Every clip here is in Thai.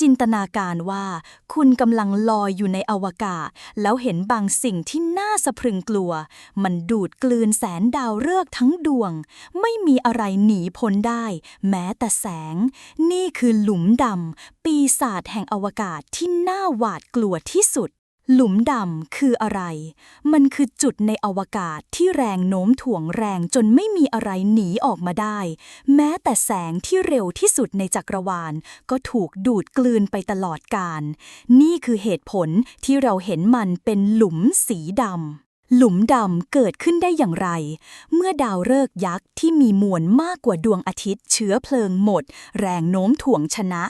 จินตนาการว่า คุณกำลังลอยอยู่ในอวกาศ แล้วเห็นบางสิ่งที่น่าสะพรึงกลัว มันดูดกลืนแสนดาวฤกษ์ทั้งดวง ไม่มีอะไรหนีพ้นได้ แม้แต่แสง นี่คือหลุมดำปีศาจแห่งอวกาศที่น่าหวาดกลัวที่สุด หลุมดำคืออะไร มันคือจุดในอวกาศที่แรงโน้มถ่วงแรงจนไม่มีอะไรหนีออกมาได้ แม้แต่แสงที่เร็วที่สุดในจักรวาล ก็ถูกดูดกลืนไปตลอดกาล นี่คือเหตุผลที่เราเห็นมันเป็นหลุมสีดำ หลุมดำเกิดขึ้นได้อย่างไร เมื่อดาวฤกษ์ยักษ์ที่มีมวลมากกว่าดวงอาทิตย์เชื้อเพลิงหมด แรงโน้มถ่วงชนะ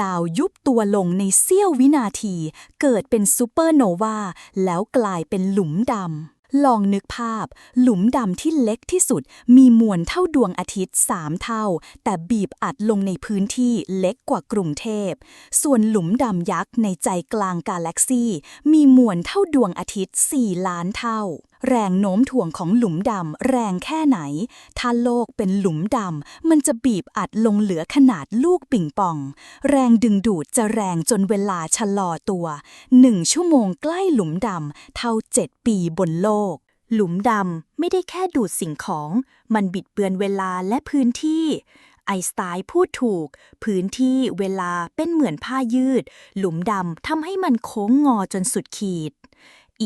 ดาวยุบตัวลงในเสี้ยววินาที เกิดเป็นซูเปอร์โนวาแล้วกลายเป็นหลุมดำ ลองนึกภาพ หลุมดำที่เล็กที่สุด มีมวลเท่าดวงอาทิตย์สามเท่า แต่บีบอัดลงในพื้นที่เล็กกว่ากรุงเทพ ส่วนหลุมดำยักษ์ในใจกลางกาแล็กซี มีมวลเท่าดวงอาทิตย์4ล้านเท่า แรงโน้มถ่วงของหลุมดำแรงแค่ไหน ถ้าโลกเป็นหลุมดำมันจะบีบอัดลงเหลือขนาดลูกปิ่งปอง แรงดึงดูดจะแรงจนเวลาชะลอตัวหนึ่งชั่วโมงใกล้หลุมดำเท่า7ปีบนโลก หลุมดำไม่ได้แค่ดูดสิ่งของ มันบิดเบือนเวลาและพื้นที่ไอสไตน์พูดถูก พื้นที่เวลาเป็นเหมือนผ้ายืด หลุมดำทำให้มันโค้งงอจนสุดขีด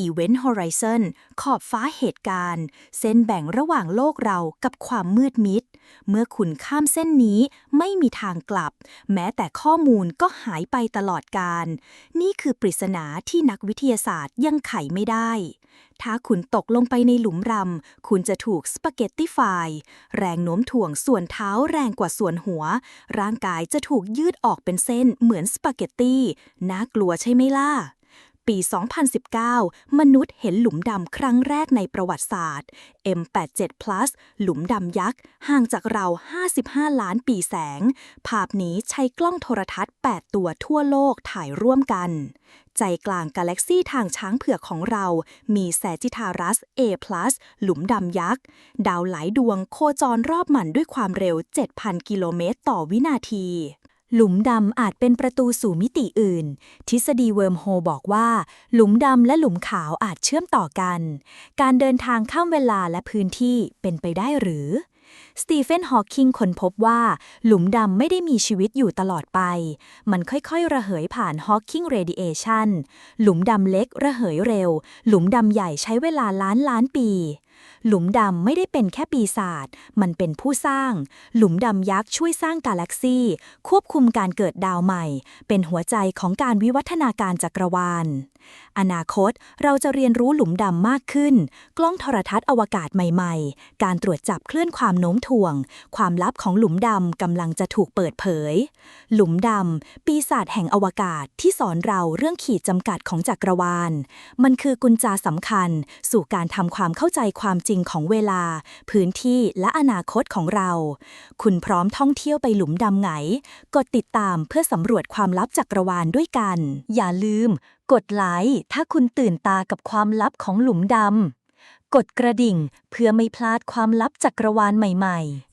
Event Horizon ขอบฟ้าเหตุการณ์ เส้นแบ่งระหว่างโลกเรากับความมืดมิด เมื่อคุณข้ามเส้นนี้ไม่มีทางกลับ แม้แต่ข้อมูลก็หายไปตลอดการ นี่คือปริศนาที่นักวิทยาศาสตร์ยังไขไม่ได้ ถ้าคุณตกลงไปในหลุมรำ คุณจะถูกสปาเกตตี้ไฟแรงโน้มถ่วงส่วนเท้าแรงกว่าส่วนหัว ร่างกายจะถูกยืดออกเป็นเส้นเหมือนสปาเกตตี้ น่ากลัวใช่ไหมล่ะ ปี 2019 มนุษย์เห็นหลุมดำครั้งแรกในประวัติศาสตร์ M87 Plus หลุมดำยักษ์ ห่างจากเรา 55 ล้านปีแสง ภาพนี้ใช้กล้องโทรทัศน์ 8 ตัวทั่วโลกถ่ายร่วมกัน ใจกลางกาแล็กซี่ทางช้างเผือกของเรา มีแซจิทารัส A+ หลุมดำยักษ์ ดาวหลายดวงโคจรรอบมันด้วยความเร็ว 7,000 กิโลเมตรต่อวินาที หลุมดำอาจเป็นประตูสู่มิติอื่น ทฤษฎีเวิร์มโฮบอกว่า หลุมดำและหลุมขาวอาจเชื่อมต่อกัน การเดินทางข้ามเวลาและพื้นที่เป็นไปได้หรือ สตีเฟน ฮอว์กิงค้นพบว่า หลุมดำไม่ได้มีชีวิตอยู่ตลอดไป มันค่อยๆ ระเหยผ่านฮอว์กิงเรดิเอชันหลุมดำเล็กระเหยเร็ว หลุมดำใหญ่ใช้เวลาล้านล้านปี หลุมดำไม่ได้เป็นแค่ปีศาจ มันเป็นผู้สร้าง หลุมดำยักษ์ช่วยสร้างกาแล็กซี่ ควบคุมการเกิดดาวใหม่ เป็นหัวใจของการวิวัฒนาการจักรวาล อนาคตเราจะเรียนรู้หลุมดำมากขึ้น กล้องโทรทัศน์อวกาศใหม่ๆ การตรวจจับเคลื่อนความโน้มถ่วง ความลับของหลุมดำกำลังจะถูกเปิดเผย หลุมดำ ปีศาจแห่งอวกาศที่สอนเราเรื่องขีดจำกัดของจักรวาล มันคือกุญแจสำคัญ สู่การทำความเข้าใจความความจริงของเวลา พื้นที่และอนาคตของเรา คุณพร้อมท่องเที่ยวไปหลุมดำไหน กดติดตามเพื่อสำรวจความลับจักรวาลด้วยกัน อย่าลืม กดไลค์ถ้าคุณตื่นตากับความลับของหลุมดำกดกระดิ่งเพื่อไม่พลาดความลับจักรวาลใหม่ ๆ